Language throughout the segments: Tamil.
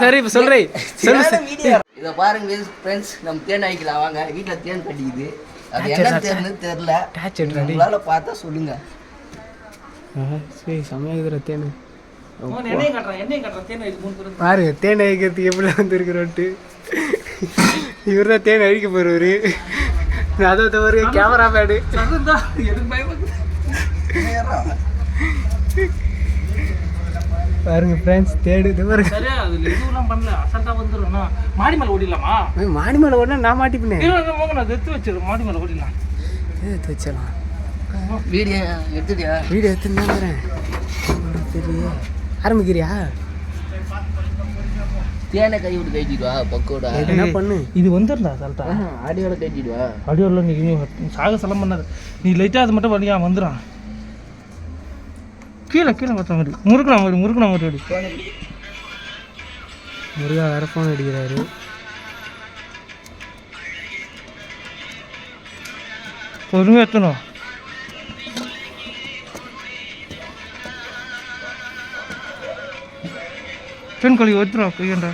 சரி இப்ப சொல்றேன் சொல்லு இதை பாருங்க ஃப்ரெண்ட்ஸ் நம்ம தேன் வாங்கிக்கலாம் வாங்க வீட்டில் தேன் கட்டிக்குது அது என்ன தேன்னு எடுறா உங்களால பார்த்தா சொல்லுங்க. சரி செம்மையாகுதுற தேனு. பாரு தேன் அழிக்கிறதுக்கு எப்படி வந்துருக்குறோன்ட்டு. இவர் தான் தேன் அழிக்க போறவரு. அதை தவிர கேமரா பயமா பாருங்க ஃப்ரெண்ட்ஸ் தேடு அதுல எதுவும் பண்ணல அசால்ட்டா வந்துடும் மாடி மேல ஓடிடலாமா மாடி மேலே ஓடனா நான் மாட்டிப்பினேன் நான் எடுத்து வச்சிரு மாடி மேல ஓடிடலாம் எடுத்து வச்சிடலாம் வீடியோ எடுத்துட்டியா வீடியோ எடுத்துன்னு தெரியல ஆரம்பிக்கிறியா தேனை கை விட்டு கட்டிட்டு வா பக்கோடா என்ன பண்ணு இது வந்துருந்தா அசால்ட்டா ஆடியோட கட்டிட்டு வா அடியோல நீ நீ சாக பண்ணாது நீ லைட்டாக அது மட்டும் வழியா வந்துடும் கீழே கீழே பார்த்த மாதிரி முறுக்குன மாதிரி முறுக்குன மாதிரி முருகா வேற ஃபோன் அடிக்கிறாரு. பொறுமையாக எத்தணும் பெண் கழுவி ஒத்துறா கையண்டா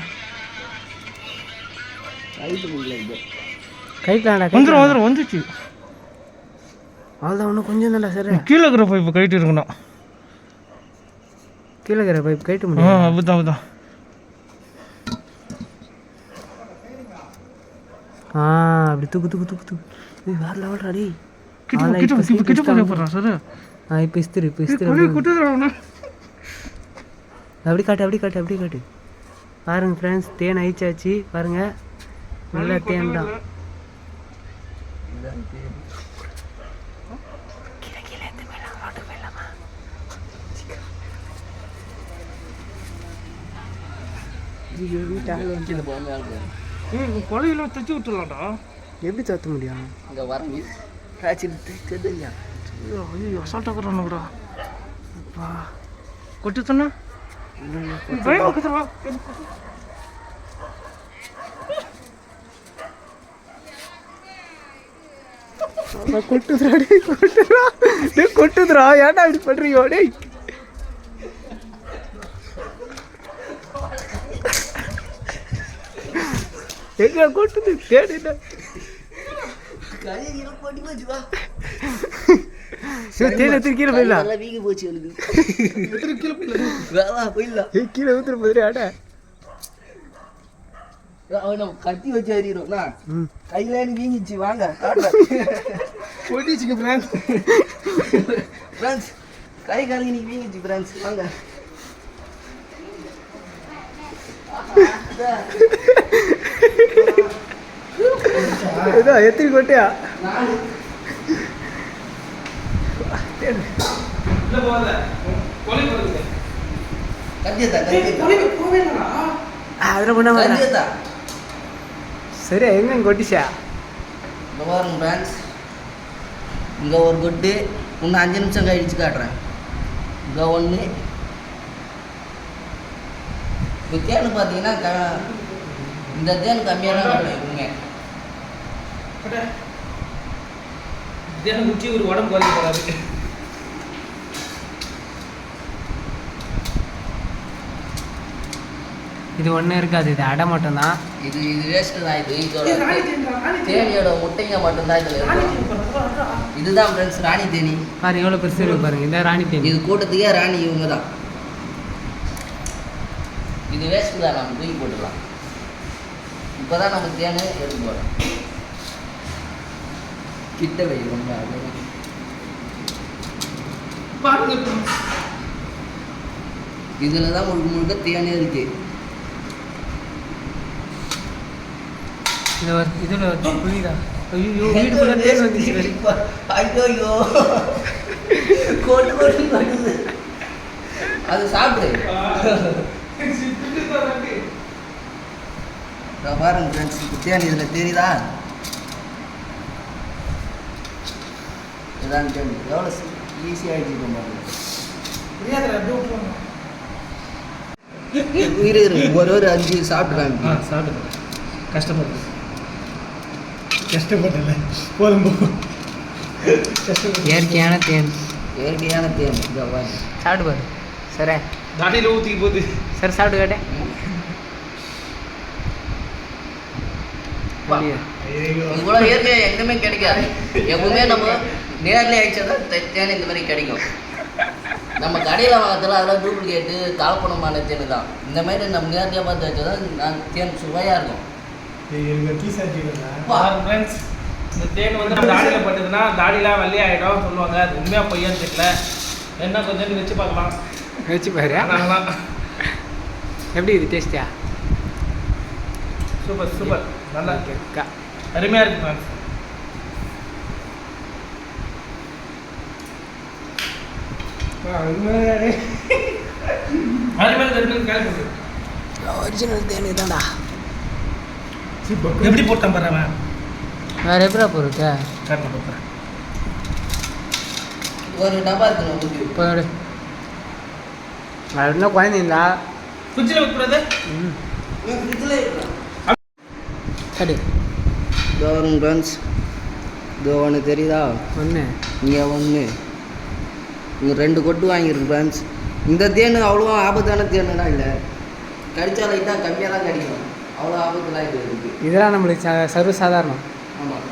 கைட்டாடா வந்துடும் வந்துடும் வந்துச்சு. அவ்வளோதான் இன்னும் கொஞ்சம் தான்டா சரி கீழே இருக்கிற பைப்பு கைட்டு இருக்கணும். கீழே இருக்கிற பைப் கைட்டு முடியும் அப்படிதான் அப்படிதான் ஆ அப்படி தூக்கு தூக்கு தூக்கு தூக்கு. வேற லெவல்டா டேய். இப்ப இஸ்திரி இப்போ இஸ்திரி அப்படி காட்டு அப்படி காட்டு அப்படி காட்டு. பாருங்க ஃப்ரெண்ட்ஸ் தேன் அழிச்சாச்சு பாருங்க. நல்ல தேன் தான். கீழே போகாம ஏய் கொலையில தச்சு விட்டுலாம்டா எப்படி தத்த முடியும்? இங்கே வரங்க. தெரியா ஐயோ ஐயோ அசால்ட்டாக இருக்கிறான் கூட கொட்டு சொன்னா பயம் இருக்குதுடா. கொட்டுதுரா டேய் கொட்டுதுரா டேய் கொட்டுதுரா ஏன்டா இப்படி பண்றீங்க? டேய். எங்க கொட்டுது எடுத்து கீழே போயிடலாம். வீங்கி போச்சு எனக்கு. வா போயிடலாம். ஏய் கீழே ஊத்துற மாதிரி ஆடா. கத்தி வச்சு அறிகிறோம்னா கையில வீங்கிச்சு வாங்க போட்டிச்சுங்க ஃப்ரெண்ட்ஸ் ஃப்ரெண்ட்ஸ் கை காலுக்கு நீ வீங்கிச்சு ஃப்ரெண்ட்ஸ் வாங்க. ஏதோ எத்திரி கொட்டியா அதில் பண்ண சரி எங்க கொட்டிச்சா இந்த பாருங்க ஃப்ரெண்ட்ஸ் இங்கே ஒரு கொட்டு. இன்னும் அஞ்சு நிமிஷம் கழிச்சு காட்டுறேன். இங்கே ஒன்று இப்போ தேன் பார்த்தீங்கன்னா க இந்த தேன் கம்மியாக தான் எப்பவுமே தினம் குச்சி ஒரு உடம்பு குறைக்க போறாரு. இது ஒன்றும் இருக்காது இது அடை மட்டும்தான். இது இது வேஸ்ட்டு தான் இது இதோட தேனியோட முட்டைங்க மட்டும்தான் இதில் இதுதான் ஃப்ரெண்ட்ஸ் ராணி தேனி. பாரு எவ்வளோ பெருசு இருக்கு பாருங்க இந்த ராணி தேனி. இது கூட்டத்துக்கே ராணி இவங்க தான் இது வேஸ்ட்டு தான் நம்ம தூக்கி போட்டுக்கலாம். இப்போ தான் நம்ம தேனை எடுத்து போகிறோம் கிட்ட வை ரொம்ப. பாருங்க இதில் தான் முழுக்க முழுக்க தேனே இருக்கு. இதில் புரியுதா? ஐயோ வீடு ஃபுல்லாக தேன் வந்துச்சு ஐயோ கொட்டு கொட்டு அது சாப்பிடு. பாருங்க ஃப்ரெண்ட்ஸ் தேன் இதில் தெரியுதா? இதுதான் கேம் எவ்வளோ ஈஸியாக ஜீப இரு இரு ஒரு ஒரு அஞ்சு சாப்பிட்றாங்க சாப்பிட்டு கஷ்டப்பட்டு கஷ்டப்பட்டல போதும் போதும் இயற்கையான தேன். இயற்கையான தேன். சாப்பிட்டு பாரு. சரே. தாடியில் ஊற்றி போகுது. சரி சாப்பிட்டு கேட்டேன் இவ்வளோ இயற்கையாக எங்கேயுமே கிடைக்காது. எப்பவுமே நம்ம நேரில் அடிச்சா தான் தேன் இந்த மாதிரி கிடைக்கும். நம்ம கடையில் வாங்கறதுல அதெல்லாம் டூப்ளிகேட்டு கலப்பணமான தேன் தான். இந்த மாதிரி நம்ம நேரடியாக பார்த்து வச்சா தான் நான் தேன் சுவையாக இருக்கும். இந்த தேன் வந்து நம்ம தாடியில் பட்டதுன்னா தாடிலாம் வெள்ளை ஆகிடும் சொல்லுவாங்க. அது உண்மையாக பொய்யான்னு தெரியல. என்ன கொஞ்சம் வச்சு பார்க்கலாம். வச்சு பாரு. நாங்களாம் எப்படி இது டேஸ்டியா சூப்பர் சூப்பர். நல்லா அருமையாக இருக்கு ஃப்ரெண்ட்ஸ் அருமையாக இருக்கு கேள்வி ஒரிஜினல் தேன் தான்டா. எப்படி போட்டான் பாரு அவன்? வேற எப்படா போருக்கு காட்ட போகிறேன் ஒரு டப்பா இருக்கு அது இன்னும் குழந்தைங்களா ஃப்ரிட்ஜில் வைக்கூடாது ம். ஃப்ரிட்ஜில் இருக்கலாம் சரி இதோ வரும் ஃப்ரெண்ட்ஸ் இதோ ஒன்று தெரியுதா? ஒன்று இங்கே ஒன்று இங்கே ரெண்டு கொட்டு வாங்கியிருக்கு ஃப்ரெண்ட்ஸ் இந்த தேன் அவ்வளோ ஆபத்தான தேனுலாம் இல்லை. கடிச்சா லைட்டாக கம்மியாக தான் கிடைக்கும். அவ்வளோ ஆபத்துலாம் இது இருக்குது இதெல்லாம் நம்மளுக்கு ச சர்வ சாதாரணம். ஆமாம்